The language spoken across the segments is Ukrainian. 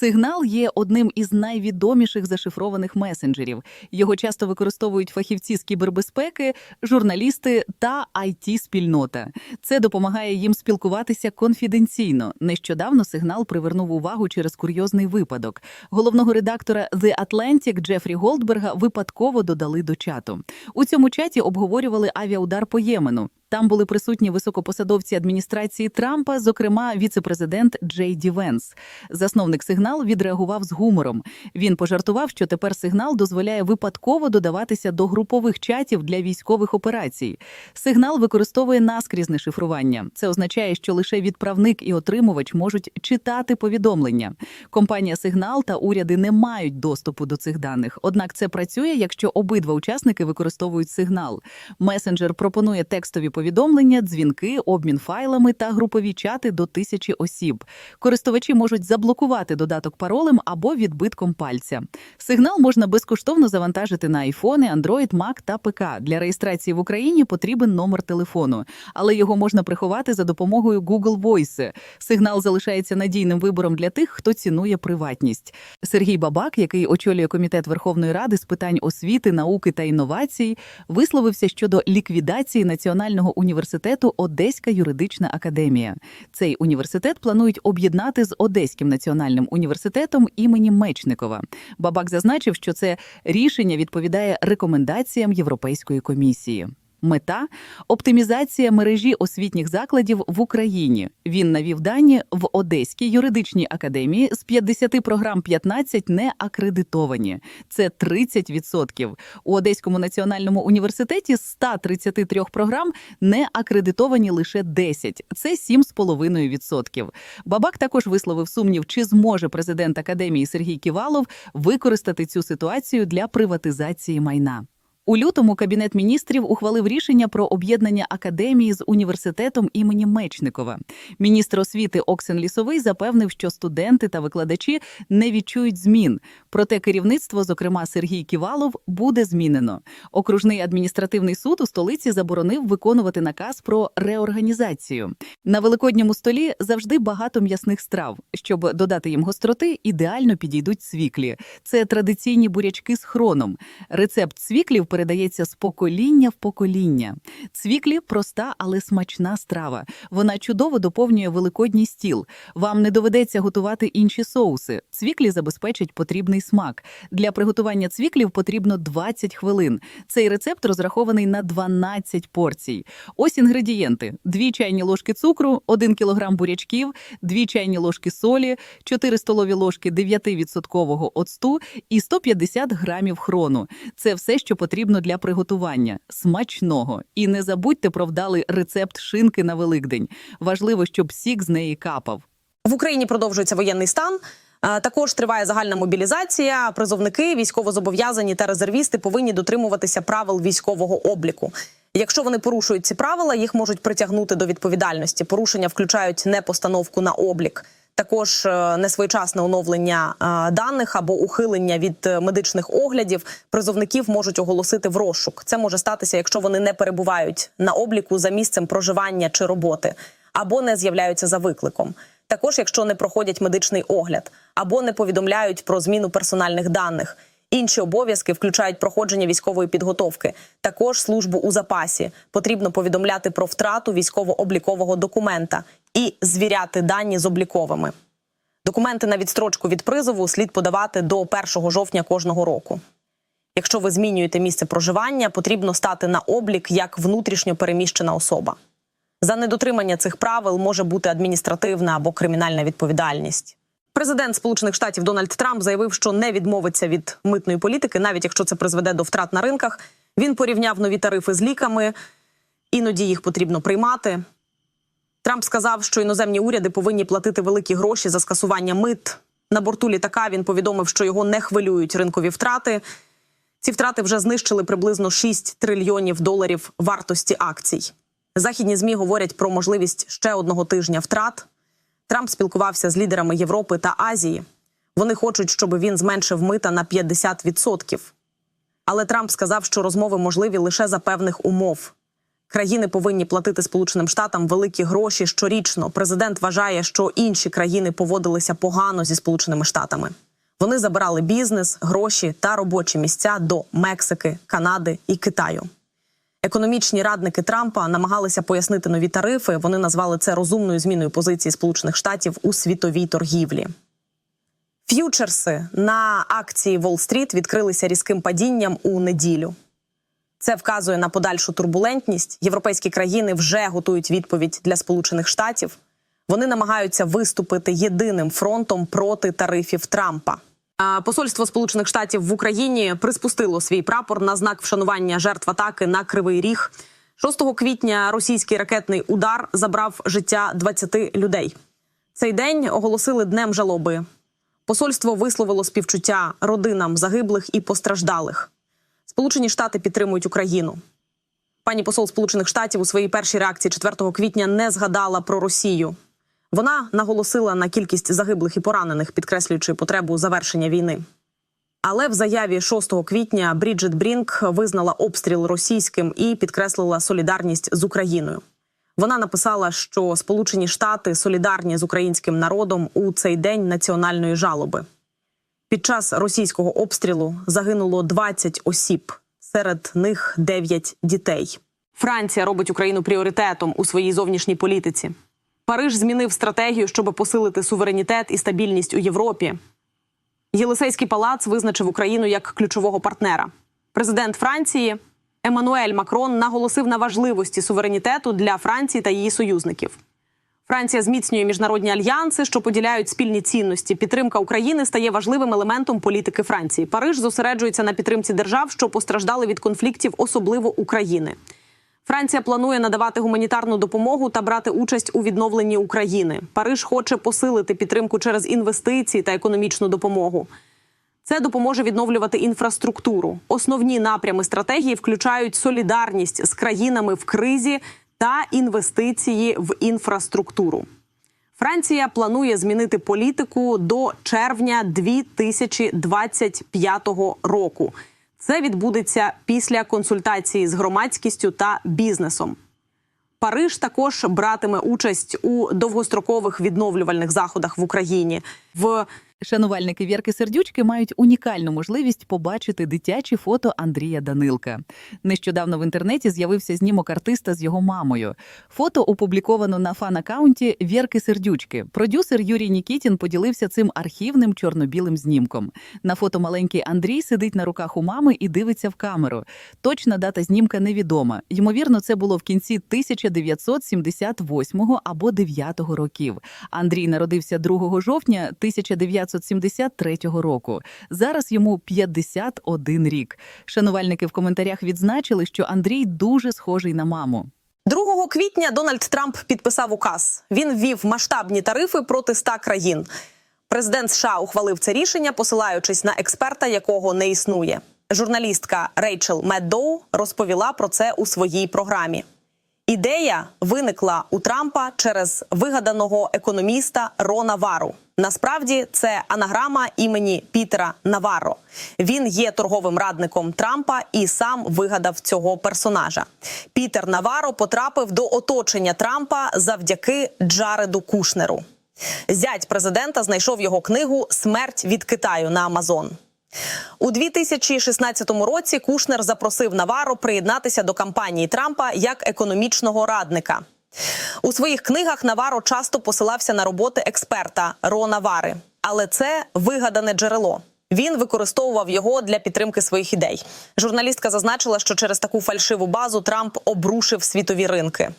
Сигнал є одним із найвідоміших зашифрованих месенджерів. Його часто використовують фахівці з кібербезпеки, журналісти та it спільнота Це допомагає їм спілкуватися конфіденційно. Нещодавно сигнал привернув увагу через курйозний випадок. Головного редактора The Atlantic Джефрі Голдберга випадково додали до чату. У цьому чаті обговорювали авіаудар по Ємену. Там були присутні високопосадовці адміністрації Трампа, зокрема віцепрезидент Джей Ді Венс. Засновник сигнал відреагував з гумором. Він пожартував, що тепер сигнал дозволяє випадково додаватися до групових чатів для військових операцій. Сигнал використовує наскрізне шифрування. Це означає, що лише відправник і отримувач можуть читати повідомлення. Компанія Сигнал та уряди не мають доступу до цих даних. Однак це працює, якщо обидва учасники використовують сигнал. Месенджер пропонує текстові повідомлення, дзвінки, обмін файлами та групові чати до тисячі осіб. Користувачі можуть заблокувати додаток паролем або відбитком пальця. Сигнал можна безкоштовно завантажити на айфони, Android, Mac та ПК. Для реєстрації в Україні потрібен номер телефону, але його можна приховати за допомогою Google Voice. Сигнал залишається надійним вибором для тих, хто цінує приватність. Сергій Бабак, який очолює комітет Верховної Ради з питань освіти, науки та інновацій, висловився щодо ліквідації національного університету Одеська юридична академія. Цей університет планують об'єднати з Одеським національним університетом імені Мечникова. Бабак зазначив, що це рішення відповідає рекомендаціям Європейської комісії. Мета оптимізація мережі освітніх закладів в Україні. Він навів дані в Одеській юридичній академії з 50 програм 15 не акредитовані. Це 30%. У Одеському національному університеті з 133 програм не акредитовані лише 10. Це 7,5%. Бабак також висловив сумнів, чи зможе президент академії Сергій Ківалов використати цю ситуацію для приватизації майна. У лютому кабінет міністрів ухвалив рішення про об'єднання академії з університетом імені Мечникова. Міністр освіти Оксен Лісовий запевнив, що студенти та викладачі не відчують змін. Проте керівництво, зокрема Сергій Ківалов, буде змінено. Окружний адміністративний суд у столиці заборонив виконувати наказ про реорганізацію. На великодньому столі завжди багато м'ясних страв. Щоб додати їм гостроти, ідеально підійдуть цвіклі. Це традиційні бурячки з хроном. Рецепт цвіклів передається з покоління в покоління. Цвіклі проста, але смачна страва. Вона чудово доповнює великодній стіл. Вам не доведеться готувати інші соуси. Цвіклі забезпечать потрібний смак. Для приготування цвіклів потрібно 20 хвилин. Цей рецепт розрахований на 12 порцій. Ось інгредієнти: 2 чайні ложки цукру, 1 кг бурячків, 2 чайні ложки солі, 4 столові ложки 9% оцту і 150 грамів хрону. Це все, що потрібно для приготування. Смачного. І не забудьте про вдалий рецепт шинки на Великдень. Важливо, щоб сік з неї капав. В Україні продовжується воєнний стан. Також триває загальна мобілізація. Призовники, військовозобов'язані та резервісти повинні дотримуватися правил військового обліку. Якщо вони порушують ці правила, їх можуть притягнути до відповідальності. Порушення включають непостановку на облік, також е, несвоєчасне оновлення е, даних або ухилення від е, медичних оглядів. Призовників можуть оголосити в розшук. Це може статися, якщо вони не перебувають на обліку за місцем проживання чи роботи, або не з'являються за викликом. Також, якщо не проходять медичний огляд або не повідомляють про зміну персональних даних. Інші обов'язки включають проходження військової підготовки, також службу у запасі. Потрібно повідомляти про втрату військово-облікового документа і звіряти дані з обліковими. Документи на відстрочку від призову слід подавати до 1 жовтня кожного року. Якщо ви змінюєте місце проживання, потрібно стати на облік як внутрішньо переміщена особа. За недотримання цих правил може бути адміністративна або кримінальна відповідальність. Президент Сполучених Штатів Дональд Трамп заявив, що не відмовиться від митної політики, навіть якщо це призведе до втрат на ринках. Він порівняв нові тарифи з ліками, іноді їх потрібно приймати. Трамп сказав, що іноземні уряди повинні платити великі гроші за скасування мит. На борту літака він повідомив, що його не хвилюють ринкові втрати. Ці втрати вже знищили приблизно 6 трильйонів доларів вартості акцій. Західні змі говорять про можливість ще одного тижня втрат. Трамп спілкувався з лідерами Європи та Азії. Вони хочуть, щоб він зменшив мита на 50%. Але Трамп сказав, що розмови можливі лише за певних умов. Країни повинні платити Сполученим Штатам великі гроші щорічно. Президент вважає, що інші країни поводилися погано зі Сполученими Штатами. Вони забирали бізнес, гроші та робочі місця до Мексики, Канади і Китаю. Економічні радники Трампа намагалися пояснити нові тарифи. Вони назвали це розумною зміною позиції Сполучених Штатів у світовій торгівлі. Ф'ючерси на акції Уолл-стріт відкрилися різким падінням у неділю. Це вказує на подальшу турбулентність. Європейські країни вже готують відповідь для Сполучених Штатів. Вони намагаються виступити єдиним фронтом проти тарифів Трампа. Посольство Сполучених Штатів в Україні приспустило свій прапор на знак вшанування жертв атаки на Кривий Ріг. 6 квітня російський ракетний удар забрав життя 20 людей. Цей день оголосили днем жалоби. Посольство висловило співчуття родинам загиблих і постраждалих. Сполучені Штати підтримують Україну. Пані посол Сполучених Штатів у своїй першій реакції 4 квітня не згадала про Росію. Вона наголосила на кількість загиблих і поранених, підкреслюючи потребу завершення війни. Але в заяві 6 квітня Бріджит Брінк визнала обстріл російським і підкреслила солідарність з Україною. Вона написала, що Сполучені Штати солідарні з українським народом у цей день національної жалоби. Під час російського обстрілу загинуло 20 осіб, серед них 9 дітей. Франція робить Україну пріоритетом у своїй зовнішній політиці. Париж змінив стратегію, щоб посилити суверенітет і стабільність у Європі. Єлисейський палац визначив Україну як ключового партнера. Президент Франції Еммануель Макрон наголосив на важливості суверенітету для Франції та її союзників. Франція зміцнює міжнародні альянси, що поділяють спільні цінності. Підтримка України стає важливим елементом політики Франції. Париж зосереджується на підтримці держав, що постраждали від конфліктів, особливо України. Франція планує надавати гуманітарну допомогу та брати участь у відновленні України. Париж хоче посилити підтримку через інвестиції та економічну допомогу. Це допоможе відновлювати інфраструктуру. Основні напрями стратегії включають солідарність з країнами в кризі та інвестиції в інфраструктуру. Франція планує змінити політику до червня 2025 року. Це відбудеться після консультації з громадськістю та бізнесом. Париж також братиме участь у довгострокових відновлювальних заходах в Україні. В Шанувальники Вірки Сердючки мають унікальну можливість побачити дитячі фото Андрія Данилка. Нещодавно в інтернеті з'явився знімок артиста з його мамою. Фото опубліковано на фан-акаунті Вірки Сердючки. Продюсер Юрій Нікітін поділився цим архівним чорно-білим знімком. На фото маленький Андрій сидить на руках у мами і дивиться в камеру. Точна дата знімка невідома. Ймовірно, це було в кінці 1978 або 9 років. Андрій народився 2 жовтня 1973 року. Зараз йому 51 рік. Шанувальники в коментарях відзначили, що Андрій дуже схожий на маму. 2 квітня Дональд Трамп підписав указ. Він ввів масштабні тарифи проти 100 країн. Президент США ухвалив це рішення, посилаючись на експерта, якого не існує. Журналістка Рейчел Меддоу розповіла про це у своїй програмі. Ідея виникла у Трампа через вигаданого економіста Рона Вару. Насправді це анаграма імені Пітера Наварро. Він є торговим радником Трампа і сам вигадав цього персонажа. Пітер Наварро потрапив до оточення Трампа завдяки Джареду Кушнеру. Зять президента знайшов його книгу Смерть від Китаю на Амазон. У 2016 році Кушнер запросив Наваро приєднатися до кампанії Трампа як економічного радника. У своїх книгах Наваро часто посилався на роботи експерта Рона Вари, але це вигадане джерело. Він використовував його для підтримки своїх ідей. Журналістка зазначила, що через таку фальшиву базу Трамп обрушив світові ринки.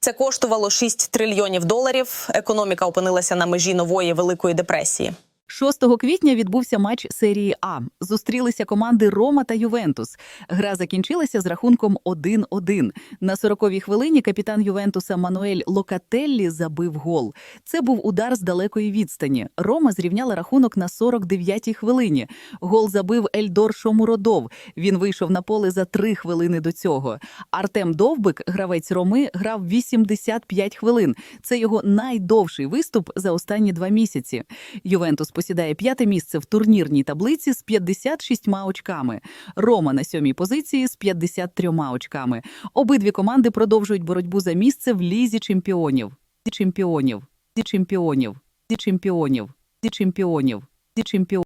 Це коштувало 6 трильйонів доларів. Економіка опинилася на межі нової великої депресії. 6 квітня відбувся матч серії А. Зустрілися команди Рома та Ювентус. Гра закінчилася з рахунком 1-1. На 40-й хвилині капітан Ювентуса Мануель Локателлі забив гол. Це був удар з далекої відстані. Рома зрівняла рахунок на 49-й хвилині. Гол забив Ельдор Шомуродов. Він вийшов на поле за три хвилини до цього. Артем Довбик, гравець Роми, грав 85 хвилин. Це його найдовший виступ за останні два місяці. Ювентус посідає п'яте місце в турнірній таблиці з 56 очками. Рома на сьомій позиції з 53 очками. Обидві команди продовжують боротьбу за місце в лізі чемпіонів. Чемпіонів. Чемпіонів. Чемпіонів. Чемпіонів. Чемпіонів.